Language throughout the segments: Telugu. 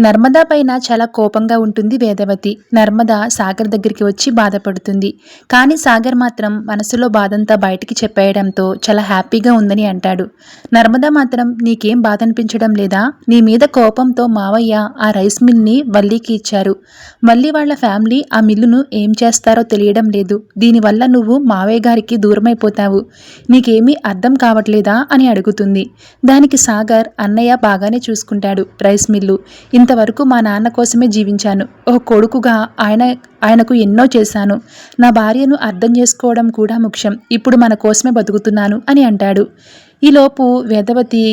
నర్మదా పైన చాలా కోపంగా ఉంటుంది వేదవతి. నర్మద సాగర్ దగ్గరికి వచ్చి బాధపడుతుంది. కానీ సాగర్ మాత్రం మనసులో బాధంతా బయటికి చెప్పేయడంతో చాలా హ్యాపీగా ఉందని అంటాడు. నర్మద మాత్రం నీకేం బాధ అనిపించడం లేదా? నీ మీద కోపంతో మావయ్య ఆ రైస్ మిల్ని వల్లీకి ఇచ్చారు. మళ్ళీ వాళ్ళ ఫ్యామిలీ ఆ మిల్లును ఏం చేస్తారో తెలియడం లేదు. దీనివల్ల నువ్వు మావయ్య గారికి దూరమైపోతావు. నీకేమీ అర్థం కావట్లేదా? అని అడుగుతుంది. దానికి సాగర్ అన్నయ్య బాగానే చూసుకుంటాడు రైస్ మిల్లు. ఇంతవరకు మా నాన్న కోసమే జీవించాను. ఓ కొడుకుగా ఆయన ఆయనకు ఎన్నో చేశాను. నా భార్యను అర్థం చేసుకోవడం కూడా ముఖ్యం. ఇప్పుడు మన కోసమే బతుకుతున్నాను అని అంటాడు. ఈలోపు వేదవతి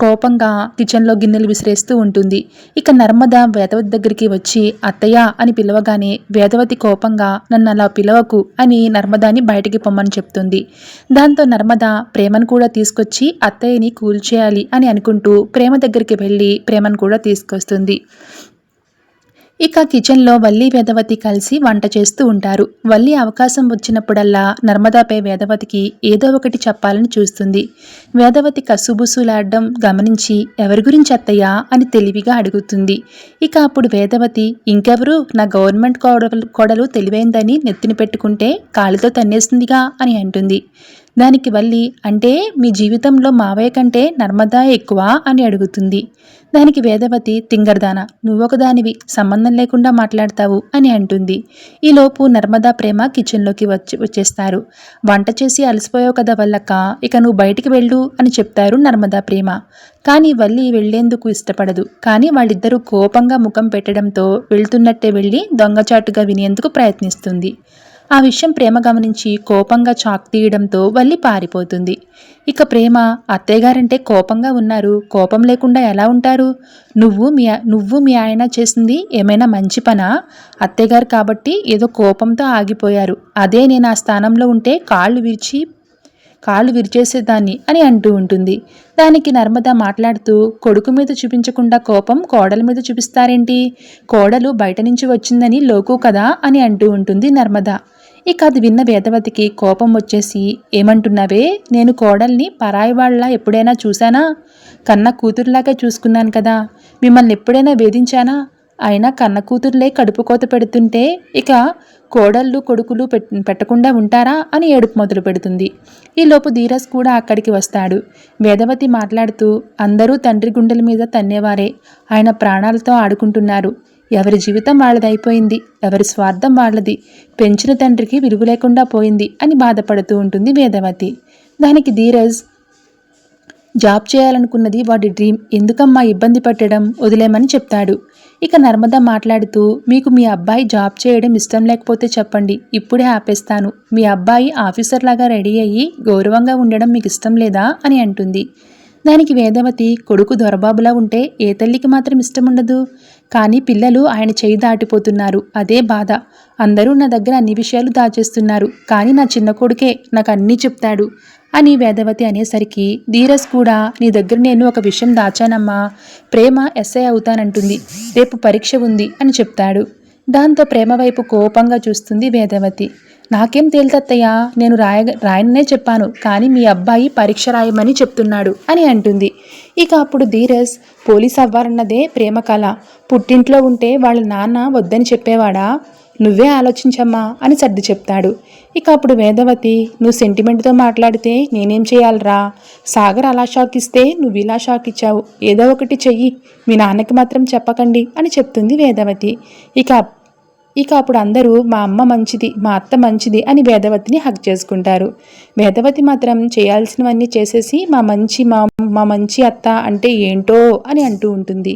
కోపంగా కిచెన్లో గిన్నెలు విసిరేస్తూ ఉంటుంది. ఇక నర్మద వేదవతి దగ్గరికి వచ్చి అత్తయ్య అని పిలవగానే వేదవతి కోపంగా నన్ను అలా పిలవకు అని నర్మదాని బయటికి పొమ్మని చెప్తుంది. దాంతో నర్మద ప్రేమను కూడా తీసుకొచ్చి అత్తయ్యని కూల్చేయాలి అని అనుకుంటూ ప్రేమ దగ్గరికి వెళ్ళి ప్రేమను కూడా తీసుకొస్తుంది. ఇక కిచెన్లో వల్లి వేదవతి కలిసి వంట చేస్తూ ఉంటారు. వల్లి అవకాశం వచ్చినప్పుడల్లా నర్మదాపై వేదవతికి ఏదో ఒకటి చెప్పాలని చూస్తుంది. వేదవతి కసుబుసులాడడం గమనించి ఎవరి గురించి అత్తయ్యా అని తెలివిగా అడుగుతుంది. ఇక అప్పుడు వేదవతి ఇంకెవరు? నా గవర్నమెంట్ కోడలు కోడలు తెలివైందని నెత్తిన పెట్టుకుంటే కాలితో తన్నేస్తుందిగా అని అంటుంది. దానికి వల్లి అంటే మీ జీవితంలో మావయ్య కంటే నర్మదా ఎక్కువ అని అడుగుతుంది. దానికి వేదవతి తింగర్దాన నువ్వొకదానివి సంబంధం లేకుండా మాట్లాడతావు అని అంటుంది. ఈలోపు నర్మదా ప్రేమ కిచెన్లోకి వచ్చి వచ్చేస్తారు. వంట చేసి అలసిపోయావు కదా వల్లక్క ఇక నువ్వు బయటికి వెళ్ళు అని చెప్తారు నర్మదా ప్రేమ. కానీ వల్లి వెళ్ళేందుకు ఇష్టపడదు. కానీ వాళ్ళిద్దరూ కోపంగా ముఖం పెట్టడంతో వెళ్తున్నట్టే వెళ్ళి దొంగచాటుగా వినేందుకు ప్రయత్నిస్తుంది. ఆ విషయం ప్రేమ గమనించి కోపంగా చాక్ తీయడంతో వల్లి పారిపోతుంది. ఇక ప్రేమ అత్తయ్యగారంటే కోపంగా ఉన్నారు కోపం లేకుండా ఎలా ఉంటారు? నువ్వు మీ నువ్వు మీ ఆయన చేసింది ఏమైనా మంచి పనా? అత్తయ్యగారు కాబట్టి ఏదో కోపంతో ఆగిపోయారు. అదే నేను ఆ స్థానంలో ఉంటే కాళ్ళు విరిచి కాళ్ళు విరిచేసేదాన్ని అని అంటూ ఉంటుంది. దానికి నర్మద మాట్లాడుతూ కొడుకు మీద చూపించకుండా కోపం కోడల మీద చూపిస్తారేంటి? కోడలు బయట నుంచి వచ్చిందని లోకు కదా అని అంటూ ఉంటుంది నర్మద. ఇక అది విన్న వేదవతికి కోపం వచ్చేసి ఏమంటున్నావే? నేను కోడల్ని పరాయి వాళ్ళ ఎప్పుడైనా చూశానా? కన్న కూతురులాగా చూసుకున్నాను కదా. మిమ్మల్ని ఎప్పుడైనా వేధించానా? అయినా కన్న కూతురులే కడుపు కోత పెడుతుంటే ఇక కోడళ్ళు కొడుకులు పెట్టకుండా ఉంటారా? అని ఏడుపు మొదలు పెడుతుంది. ఈలోపు ధీరస్ కూడా అక్కడికి వస్తాడు. వేదవతి మాట్లాడుతూ అందరూ తండ్రి గుండెల మీద తన్నేవారే. ఆయన ప్రాణాలతో ఆడుకుంటున్నారు. ఎవరి జీవితం వాళ్ళదైపోయింది ఎవరి స్వార్థం వాళ్ళది పెంచిన తండ్రికి విలువ లేకుండా పోయింది అని బాధపడుతూ ఉంటుంది వేదవతి. దానికి ధీరజ్ జాబ్ చేయాలనుకున్నది వాడి డ్రీమ్. ఎందుకమ్మా ఇబ్బంది పెట్టడం? వదిలేమని చెప్తాడు. ఇక నర్మద మాట్లాడుతూ మీకు మీ అబ్బాయి జాబ్ చేయడం ఇష్టం లేకపోతే చెప్పండి ఇప్పుడే ఆపేస్తాను. మీ అబ్బాయి ఆఫీసర్ లాగా రెడీ అయ్యి గౌరవంగా ఉండడం మీకు ఇష్టం లేదా? అని అంటుంది. దానికి వేదవతి కొడుకు దొరబాబులా ఉంటే ఏ తల్లికి మాత్రం ఇష్టం ఉండదు? కానీ పిల్లలు ఆయన చేయి దాటిపోతున్నారు. అదే బాధ. అందరూ నా దగ్గర అన్ని విషయాలు దాచేస్తున్నారు. కానీ నా చిన్న కొడుకే నాకు అన్నీ చెప్తాడు. అని వేదవతి అనేసరికి ధీరస్ కూడా నీ దగ్గర నేను ఒక విషయం దాచానమ్మా. ప్రేమ ఎస్ఐ అవుతానంటుంది. రేపు పరీక్ష ఉంది అని చెప్తాడు. దాంతో ప్రేమ వైపు కోపంగా చూస్తుంది వేదవతి. నాకేం తేలితత్తయ్యా? నేను రాయ రాయననే చెప్పాను కానీ మీ అబ్బాయి పరీక్ష రాయమని చెప్తున్నాడు అని అంటుంది. ఇక అప్పుడు ధీరజ్ పోలీస్ అవ్వాలన్నదే ప్రేమ కళ పుట్టింట్లో ఉంటే వాళ్ళ నాన్న వద్దని చెప్పేవాడా? నువ్వే ఆలోచించమ్మా అని సర్ది చెప్తాడు. ఇక అప్పుడు వేదవతి నువ్వు సెంటిమెంట్తో మాట్లాడితే నేనేం చేయాలరా? సాగర్ అలా షాక్ ఇస్తే నువ్వు ఇలా షాక్ ఇచ్చావు ఏదో ఒకటి చెయ్యి. మీ నాన్నకి మాత్రం చెప్పకండి అని చెప్తుంది వేదవతి. ఇక ఇక అప్పుడు అందరూ మా అమ్మ మంచిది మా అత్త మంచిది అని వేదవతిని హక్ చేసుకుంటారు. వేదవతి మాత్రం చేయాల్సినవన్నీ చేసేసి మా మంచి మా మా మంచి అత్త అంటే ఏంటో అని అంటూ ఉంటుంది.